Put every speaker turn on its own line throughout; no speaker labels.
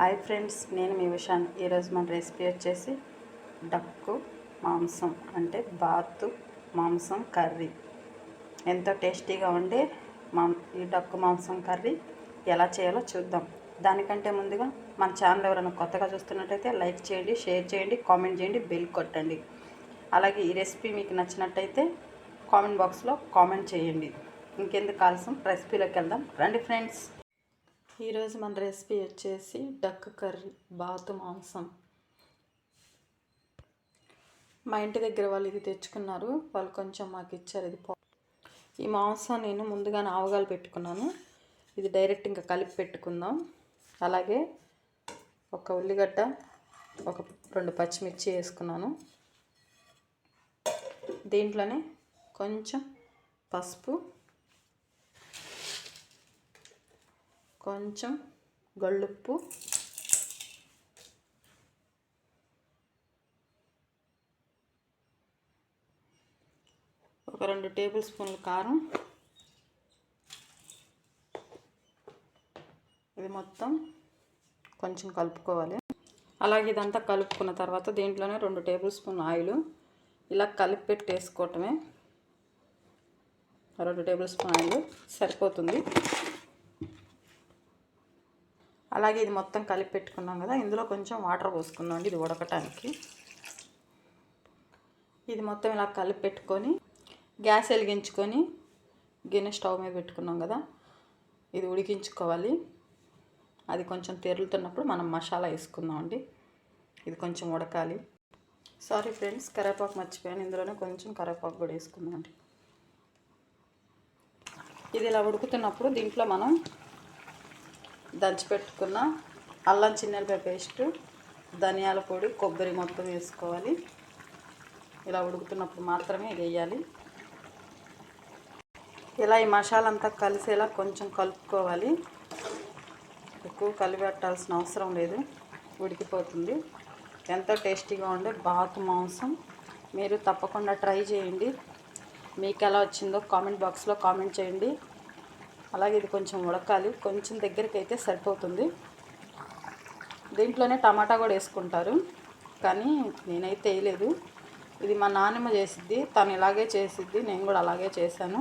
Hi friends నేను మీ విషాన్ ఈరోజు మన రెసిపీ వచ్చేసి డక్కు మాంసం అంటే బాతు మాంసం కర్రీ. ఎంతో టేస్టీగా ఉండే మా ఈ డక్కు మాంసం కర్రీ ఎలా చేయాలో చూద్దాం. దానికంటే ముందుగా మన ఛానల్ ఎవరైనా కొత్తగా చూస్తున్నట్టయితే లైక్ చేయండి షేర్ చేయండి కామెంట్ చేయండి బెల్ కొట్టండి. అలాగే ఈ రెసిపీ మీకు నచ్చినట్టయితే కామెంట్ బాక్స్లో కామెంట్ చేయండి. ఇంకెందుకు ఆలస్యం? రెసిపీలోకి వెళ్దాం. రండి ఫ్రెండ్స్. ఈరోజు మన రెసిపీ వచ్చేసి డక్ కర్రీ బాతు మాంసం. మా ఇంటి దగ్గర వాళ్ళు ఇది తెచ్చుకున్నారు. వాళ్ళు కొంచెం మాకు ఇచ్చారు ఇది ఈ మాంసం నేను ముందుగానే ఆవగాలు పెట్టుకున్నాను. ఇది డైరెక్ట్ ఇంకా కలిపి పెట్టుకుందాం. అలాగే ఒక ఉల్లిగడ్డ ఒక రెండు పచ్చిమిర్చి వేసుకున్నాను. దీంట్లోనే కొంచెం పసుపు కొంచెం గళ్ళుప్పు. ఒక రెండు టేబుల్ స్పూన్ల కారం. ఇది మొత్తం కొంచెం కలుపుకోవాలి. అలాగే ఇదంతా కలుపుకున్న తర్వాత దీంట్లోనే రెండు టేబుల్ స్పూన్ ఆయిల్ ఇలా కలిపి పెట్టేసుకోవటమే. రెండు టేబుల్ స్పూన్ ఆయిల్ సరిపోతుంది. అలాగే ఇది మొత్తం కలిపి పెట్టుకున్నాం కదా ఇందులో కొంచెం వాటర్ పోసుకుందాం అండి ఇది ఉడకటానికి. ఇది మొత్తం ఇలా కలిపి పెట్టుకొని గ్యాస్ వెలిగించుకొని గిన్నె స్టవ్ మీద పెట్టుకున్నాం కదా ఇది ఉడికించుకోవాలి. అది కొంచెం తెరులుతున్నప్పుడు మనం మసాలా వేసుకుందాం అండి ఇది కొంచెం ఉడకాలి. సారీ ఫ్రెండ్స్ కరేపాకు మర్చిపోయాను ఇందులోనే కొంచెం కరేపాకు కూడా వేసుకుందాం అండి. ఇది ఇలా ఉడుకుతున్నప్పుడు దీంట్లో మనం దంచిపెట్టుకున్న అల్లం చిన్నెలపాయ పేస్ట్ ధనియాల పొడి కొబ్బరి మొత్తం వేసుకోవాలి. ఇలా ఉడుకుతున్నప్పుడు మాత్రమే వేయాలి. ఇలా ఈ మసాలా అంతా కలిసేలా కొంచెం కలుపుకోవాలి. ఎక్కువ కలిపెట్టాల్సిన అవసరం లేదు. ఉడికిపోతుంది. ఎంతో టేస్టీగా ఉండే బాతు మాంసం. మీరు తప్పకుండా ట్రై చేయండి. మీకు ఎలా వచ్చిందో కామెంట్ బాక్స్లో కామెంట్ చేయండి. అలాగే ఇది కొంచెం ఉడకాలి. కొంచెం దగ్గరికి అయితే సరిపోతుంది. దీంట్లోనే టమాటా కూడా వేసుకుంటారు. కానీ నేనైతే వేయలేదు. ఇది మా నాన్నమ్మ చేసిద్ది. తను ఇలాగే చేసిద్ది. నేను కూడా అలాగే చేశాను.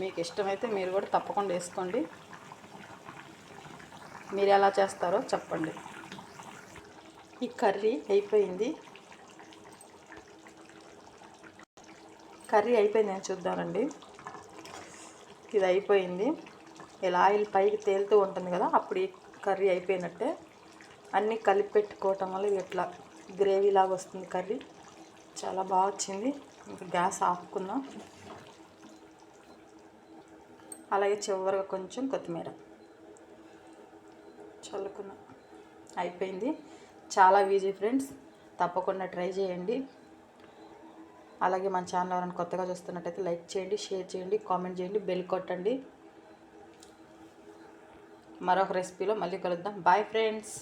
మీకు ఇష్టమైతే మీరు కూడా తప్పకుండా వేసుకోండి. మీరు ఎలా చేస్తారో చెప్పండి. ఈ కర్రీ అయిపోయింది. కర్రీ అయిపోయింది నేను చూద్దానండి ఇది అయిపోయింది. ఇలా ఆయిల్ పైకి తేలుతూ ఉంటుంది కదా అప్పుడు ఈ కర్రీ అయిపోయినట్టే. అన్నీ కలిపి పెట్టుకోవటం వల్ల ఇది ఇట్లా గ్రేవీ లాగా వస్తుంది కర్రీ. చాలా బాగా వచ్చింది. ఇంకా గ్యాస్ ఆపుకుందాం. అలాగే చివరిగా కొంచెం కొత్తిమీర. చల్లుకుందాం అయిపోయింది. చాలా ఈజీ ఫ్రెండ్స్ తప్పకుండా ట్రై చేయండి. అలాగే మన ఛానల్ ఎవరైనా కొత్తగా చూస్తున్నట్టయితే లైక్ చేయండి షేర్ చేయండి కామెంట్ చేయండి బెల్ కొట్టండి. మరొక రెసిపీలో మళ్ళీ కలుద్దాం. Bye friends